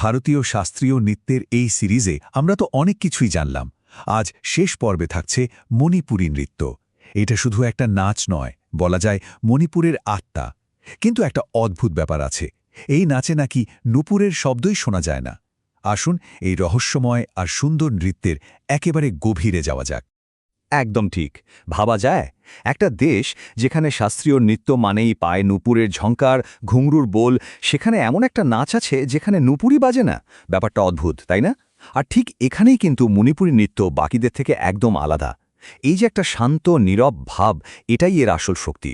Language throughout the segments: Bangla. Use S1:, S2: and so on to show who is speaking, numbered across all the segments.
S1: ভারতীয় শাস্ত্রীয় নৃত্যের এই সিরিজে আমরা তো অনেক কিছুই জানলাম। আজ শেষ পর্বে থাকছে মণিপুরী নৃত্য। এটা শুধু একটা নাচ নয়, বলা যায় মণিপুরের আত্মা। কিন্তু একটা অদ্ভুত ব্যাপার আছে। এই নাচে নাকি নুপুরের শব্দই শোনা যায় না। আসুন এই রহস্যময় আর সুন্দর নৃত্যের একেবারে গভীরে যাওয়া যাক।
S2: একদম ঠিক। ভাবা যায়, একটা দেশ যেখানে শাস্ত্রীয় নৃত্য মানেই পায় নুপুরের ঝঙ্কার ঘুংরুর বোল, সেখানে এমন একটা নাচ আছে যেখানে নুপুরই বাজে না। ব্যাপারটা অদ্ভুত, তাই না? আর ঠিক এখানেই কিন্তু মণিপুরী নৃত্য বাকিদের থেকে একদম আলাদা। এই যে একটা শান্ত, নীরব ভাব, এটাই এর আসল শক্তি।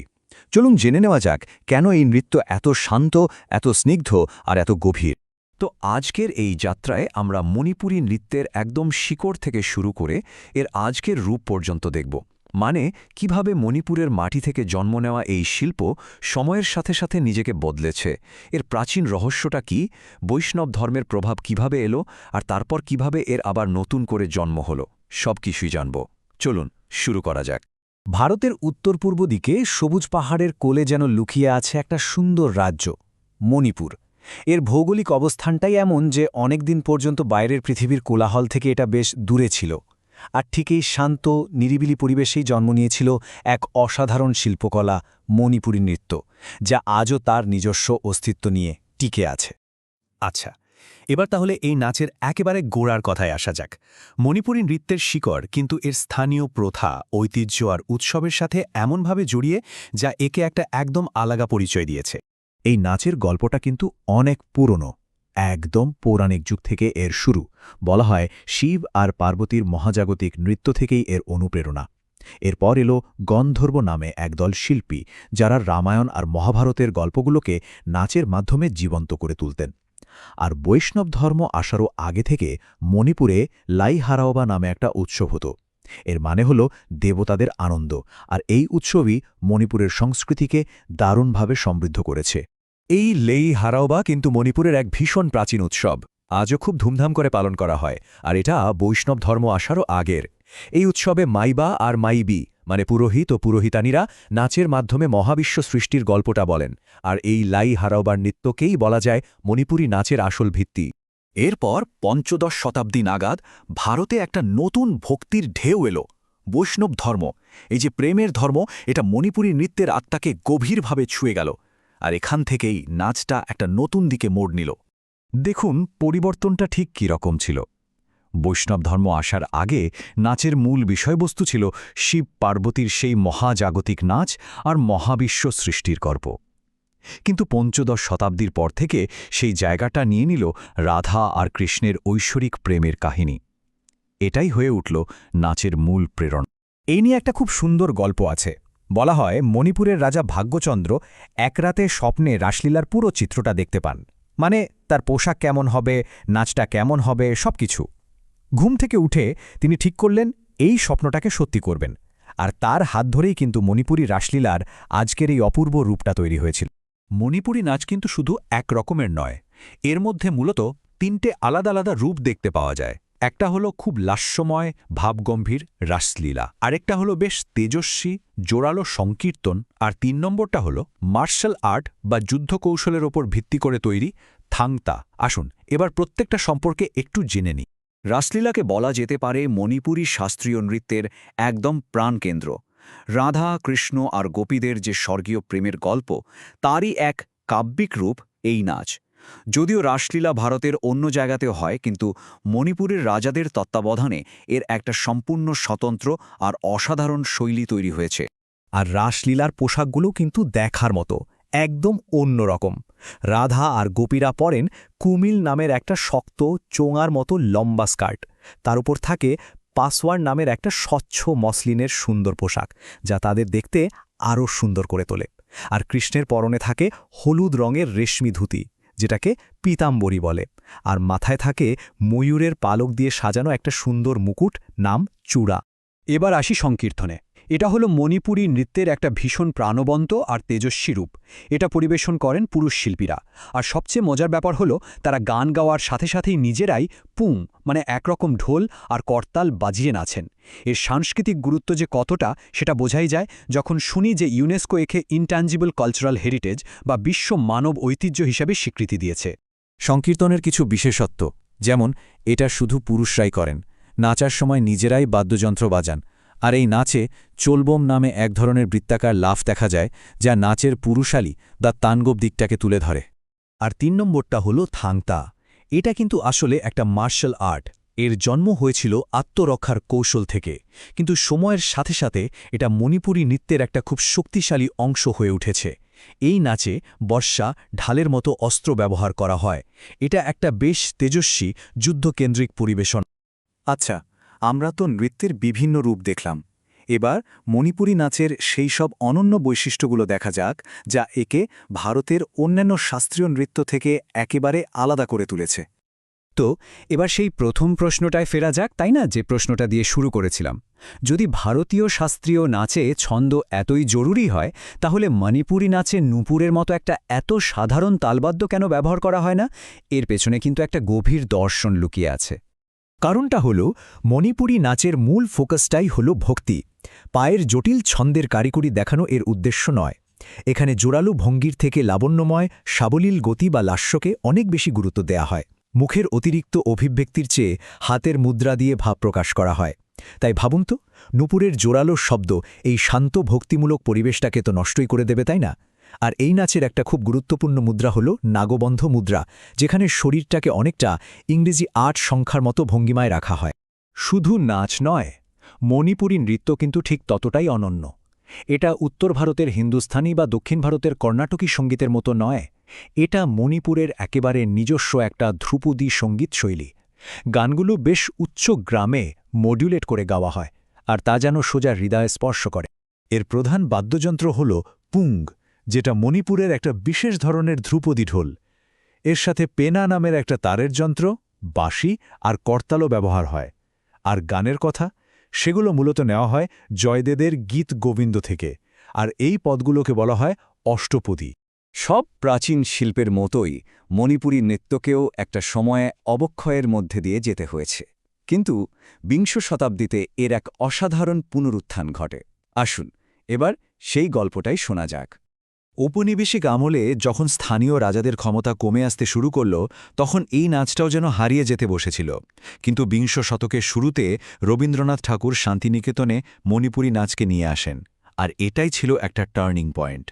S2: চলুন জেনে নেওয়া যাক, কেন এই নৃত্য এত শান্ত, এত স্নিগ্ধ আর এত গভীর? তো আজকের এই যাত্রায় আমরা মণিপুরী নৃত্যের একদম শিকড় থেকে শুরু করে এর আজকের রূপ পর্যন্ত দেখব। মানে কীভাবে মণিপুরের মাটি থেকে জন্ম নেওয়া এই শিল্প সময়ের সাথে সাথে নিজেকে বদলেছে। এর প্রাচীন রহস্যটা কি? বৈষ্ণব ধর্মের প্রভাব কীভাবে এলো? আর তারপর কীভাবে এর আবার নতুন করে জন্ম হল? সব কিছুই জানব। চলুন, শুরু করা যাক।
S3: ভারতের উত্তর পূর্ব দিকে সবুজ পাহাড়ের কোলে যেন লুকিয়ে আছে একটা সুন্দর রাজ্য, মণিপুর। এর ভৌগোলিক অবস্থানটাই এমন যে অনেক দিন পর্যন্ত বাইরের পৃথিবীর কোলাহল থেকে এটা বেশ দূরে ছিল, আর ঠিক এই শান্ত, নিরিবিলি পরিবেশেই জন্ম নিয়েছিল এক অসাধারণ শিল্পকলা মণিপুরী নৃত্য, যা আজও তার নিজস্ব অস্তিত্ব নিয়ে টিকে আছে।
S4: আচ্ছা এবার তাহলে এই নাচের একেবারে গোড়ার কথায় আসা যাক। মণিপুরী নৃত্যের শিকড় কিন্তু এর স্থানীয় প্রথা, ঐতিহ্য আর উৎসবের সাথে এমনভাবে জড়িয়ে যা একে একটা একদম আলাদা পরিচয় দিয়েছে।
S3: এই নাচের গল্পটা কিন্তু অনেক পুরনো, একদম পৌরাণিক যুগ থেকে এর শুরু। বলা হয় শিব আর পার্বতীর মহাজাগতিক নৃত্য থেকেই এর অনুপ্রেরণা। এরপর এলো গন্ধর্ব নামে একদল শিল্পী, যারা রামায়ণ আর মহাভারতের গল্পগুলোকে নাচের মাধ্যমে জীবন্ত করে তুলতেন। আর বৈষ্ণব ধর্ম আসারও আগে থেকে মণিপুরে লাই হারাওবা নামে একটা উৎসব হতো। এর মানে হল দেবতাদের আনন্দ, আর এই উৎসবই মণিপুরের সংস্কৃতিকে দারুণভাবে সমৃদ্ধ করেছে।
S4: এই লেই হারাওবা কিন্তু মণিপুরের এক ভীষণ প্রাচীন উৎসব। আজও খুব ধুমধাম করে পালন করা হয়, আর এটা বৈষ্ণব ধর্ম আসারও আগের। এই উৎসবে মাইবা আর মাইবি মানে পুরোহিত ও পুরোহিতানীরা নাচের মাধ্যমে মহাবিশ্ব সৃষ্টির গল্পটা বলেন, আর এই লাই হারাওবার নৃত্যকেই বলা যায় মণিপুরী নাচের আসল ভিত্তি। এরপর পঞ্চদশ শতাব্দী নাগাদ ভারতে একটা নতুন ভক্তির ঢেউ এলো, বৈষ্ণব ধর্ম। এই যে প্রেমের ধর্ম, এটা মণিপুরী নৃত্যের আত্মাকে গভীরভাবে ছুঁয়ে গেল। আর এখান থেকেই নাচটা একটা নতুন দিকে মোড় নিল। দেখুন, পরিবর্তনটা ঠিক কী রকম ছিল। বৈষ্ণব ধর্ম আসার আগে নাচের মূল বিষয়বস্তু ছিল শিব পার্বতীর সেই মহাজাগতিক নাচ আর মহাবিশ্ব সৃষ্টির গর্ব কিন্তু পঞ্চদশ শতাব্দীর পর থেকে সেই জায়গাটা নিয়ে নিল রাধা আর কৃষ্ণের ঐশ্বরিক প্রেমের কাহিনী। এটাই হয়ে উঠল নাচের মূল প্রেরণ।
S3: এই নিয়ে একটা খুব সুন্দর গল্প আছে। বলা হয়, মণিপুরের রাজা ভাগ্যচন্দ্র এক রাতে স্বপ্নে রাসলীলার পুরো চিত্রটা দেখতে পান। মানে তার পোশাক কেমন হবে, নাচটা কেমন হবে, সবকিছু। ঘুম থেকে উঠে তিনি ঠিক করলেন, এই স্বপ্নটাকে সত্যি করবেন। আর তার হাত ধরেই কিন্তু মণিপুরী রাসলীলার আজকের এই অপূর্ব রূপটা তৈরি হয়েছিল।
S4: মণিপুরী নাচ কিন্তু শুধু এক রকমের নয়, এর মধ্যে মূলত তিনটে আলাদা আলাদা রূপ দেখতে পাওয়া যায়। একটা হলো খুব লাস্যময়, ভাবগম্ভীর রাসলীলা। আরেকটা হলো বেশ তেজস্বী, জোরালো সংকীর্তন। আর তিন নম্বরটা হলো মার্শাল আর্ট বা যুদ্ধকৌশলের ওপর ভিত্তি করে তৈরি থাংতা। আসুন, এবার প্রত্যেকটা সম্পর্কে একটু জেনে নিই। রাসলীলাকে বলা যেতে পারে মণিপুরী শাস্ত্রীয় নৃত্যের একদম প্রাণকেন্দ্র। রাধা, কৃষ্ণ আর গোপীদের যে স্বর্গীয় প্রেমের গল্প, তারই এক কাব্যিক রূপ এই নাচ। যদিও রাসলীলা ভারতের অন্য জায়গাতেও হয়, কিন্তু মণিপুরের রাজাদের তত্ত্বাবধানে এর একটা সম্পূর্ণ স্বতন্ত্র আর অসাধারণ শৈলী তৈরি হয়েছে।
S3: আর রাসলীলার পোশাকগুলো কিন্তু দেখার মতো, একদম অন্যরকম রাধা আর গোপীরা পরেন কুমিল নামের একটা শক্ত, চোঙার মতো লম্বা স্কার্ট। তার উপর থাকে পাসওয়ার নামের একটা স্বচ্ছ মসলিনের সুন্দর পোশাক, যা তাদের দেখতে আরও সুন্দর করে তোলে। আর কৃষ্ণের পরনে থাকে হলুদ রঙের রেশমি ধুতি। যেটাকে পিতাম্বরী বলে। আর মাথায় থাকে ময়ূরের পালক দিয়ে সাজানো একটা সুন্দর মুকুট, নাম চূড়া।
S5: এবার আসি সংকীর্তনে। এটা হলো মণিপুরী নৃত্যের একটা ভীষণ প্রাণবন্ত আর তেজস্বী রূপ। এটা পরিবেশন করেন পুরুষ শিল্পীরা। আর সবচেয়ে মজার ব্যাপার হলো, তারা গান গাওয়ার সাথে সাথেই নিজেরাই পুং মানে একরকম ঢোল আর করতাল বাজিয়ে নাচেন। এর সাংস্কৃতিক গুরুত্ব যে কতটা, সেটা বোঝাই যায় যখন শুনি যে ইউনেস্কো একে ইনট্যাঞ্জিবল কালচারাল হেরিটেজ বা বিশ্ব মানব ঐতিহ্য হিসাবে স্বীকৃতি দিয়েছে।
S4: সংকীর্তনের কিছু বিশেষত্ব, যেমন, এটা শুধু পুরুষরাই করেন। নাচার সময় নিজেরাই বাদ্যযন্ত্র বাজান। আর এই নাচে চোলবোম নামে এক ধরনের বৃত্তাকার লাফ দেখা যায়, যা নাচের পুরুষালী বা তানগোপ দিকটাকে তুলে ধরে।
S5: আর তিন নম্বরটা হলো থাংতা। এটা কিন্তু আসলে একটা মার্শাল আর্ট। এর জন্ম হয়েছিল আত্মরক্ষার কৌশল থেকে। কিন্তু সময়ের সাথে সাথে এটা মণিপুরী নৃত্যের একটা খুব শক্তিশালী অংশ হয়ে উঠেছে। এই নাচে বর্ষা ঢালের মতো অস্ত্র ব্যবহার করা হয়। এটা একটা বেশ তেজস্বী যুদ্ধকেন্দ্রিক পরিবেশন।
S2: আচ্ছা আমরা তো নৃত্যের বিভিন্ন রূপ দেখলাম। এবার মণিপুরী নাচের সেই সব অনন্য বৈশিষ্ট্যগুলো দেখা যাক, যা একে ভারতের অন্যান্য শাস্ত্রীয় নৃত্য থেকে একেবারে আলাদা করে তুলেছে।
S5: তো, এবার সেই প্রথম প্রশ্নটায় ফেরা যাক, তাই না? যে প্রশ্নটা দিয়ে শুরু করেছিলাম। যদি ভারতীয় শাস্ত্রীয় নাচে ছন্দ এতই জরুরি হয়, তাহলে মণিপুরী নাচে নুপুরের মতো একটা এত সাধারণ তালবাদ্য কেন ব্যবহার করা হয় না? এর পেছনে কিন্তু একটা গভীর দর্শন লুকিয়ে আছে।
S3: কারণটা হল, মণিপুরী নাচের মূল ফোকাসটাই হল ভক্তি। পায়ের জটিল ছন্দের কারিকুরি দেখানো এর উদ্দেশ্য নয়। এখানে জোরালো ভঙ্গির থেকে লাবণ্যময়, সাবলীল গতি বা লাস্যকে অনেক বেশি গুরুত্ব দেয়া হয়। মুখের অতিরিক্ত অভিব্যক্তির চেয়ে হাতের মুদ্রা দিয়ে ভাব প্রকাশ করা হয়। তাই ভাবুন তো, নুপুরের জোরালো শব্দ এই শান্ত ভক্তিমূলক পরিবেশটাকে তো নষ্টই করে দেবে, তাই না? আর এই নাচের একটা খুব গুরুত্বপূর্ণ মুদ্রা হল নাগবন্ধ মুদ্রা, যেখানে শরীরটাকে অনেকটা ইংরেজি আট সংখ্যার মতো ভঙ্গিমায় রাখা হয়।
S5: শুধু নাচ নয়, মণিপুরী নৃত্য কিন্তু ঠিক ততটাই অনন্য। এটা উত্তর ভারতের হিন্দুস্থানি বা দক্ষিণ ভারতের কর্ণাটকী সঙ্গীতের মতো নয়, এটা মণিপুরের একেবারে নিজস্ব একটা ধ্রুপদী সংগীত শৈলী। গানগুলো বেশ উচ্চ গ্রামে মডিউলেট করে গাওয়া হয়, আর তা যেন সোজা হৃদয়ে স্পর্শ করে।
S1: এর প্রধান বাদ্যযন্ত্র হল পুং যেটা মণিপুরের একটা বিশেষ ধরনের ধ্রুপদী ঢোল। এর সাথে পেনা নামের একটা তারের যন্ত্র, বাঁশি আর করতালও ব্যবহার হয়। আর গানের কথা, সেগুলো মূলত নেওয়া হয় জয়দেদের গীত গোবিন্দ থেকে, আর এই পদগুলোকে বলা হয় অষ্টপদী।
S2: সব প্রাচীন শিল্পের মতোই মণিপুরী নৃত্যকেও একটা সময়ে অবক্ষয়ের মধ্যে দিয়ে যেতে হয়েছে। কিন্তু বিংশ শতাব্দীতে এর এক অসাধারণ পুনরুত্থান ঘটে। আসুন, এবার সেই গল্পটাই শোনা যাক।
S1: ঔপনিবেশিক আমলে যখন স্থানীয় রাজাদের ক্ষমতা কমে আসতে শুরু করল, তখন এই নাচটাও যেন হারিয়ে যেতে বসেছিল। কিন্তু বিংশ শতকের শুরুতে রবীন্দ্রনাথ ঠাকুর শান্তিনিকেতনে মণিপুরী নাচকে নিয়ে আসেন, আর এটাই ছিল একটা টার্নিং পয়েন্ট।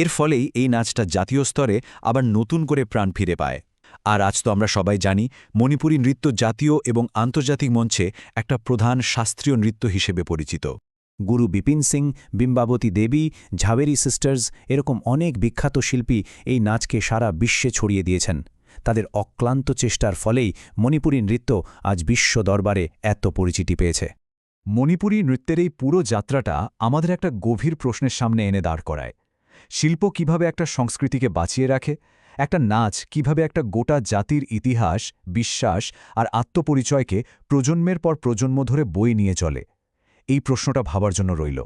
S1: এর ফলেই এই নাচটা জাতীয় স্তরে আবার নতুন করে প্রাণ ফিরে পায়। আর আজ তো আমরা সবাই জানি, মণিপুরী নৃত্য জাতীয় এবং আন্তর্জাতিক মঞ্চে একটা প্রধান শাস্ত্রীয় নৃত্য হিসেবে পরিচিত।
S3: গুরু বিপিন সিং, বিম্বাবতী দেবী, ঝাবেরি সিস্টার্স এরকম অনেক বিখ্যাত শিল্পী এই নাচকে সারা বিশ্বে ছড়িয়ে দিয়েছেন। তাদের অক্লান্ত চেষ্টার ফলেই মণিপুরী নৃত্য আজ বিশ্ব দরবারে এত পরিচিতি পেয়েছে।
S1: মণিপুরী নৃত্যের এই পুরো যাত্রাটা আমাদের একটা গভীর প্রশ্নের সামনে এনে দাঁড় করায়। শিল্প কীভাবে একটা সংস্কৃতিকে বাঁচিয়ে রাখে, একটা নাচ কীভাবে একটা গোটা জাতির ইতিহাস, বিশ্বাস আর আত্মপরিচয়কে প্রজন্মের পর প্রজন্ম ধরে বই নিয়ে চলে। এই প্রশ্নটা ভাবার জন্য রইল।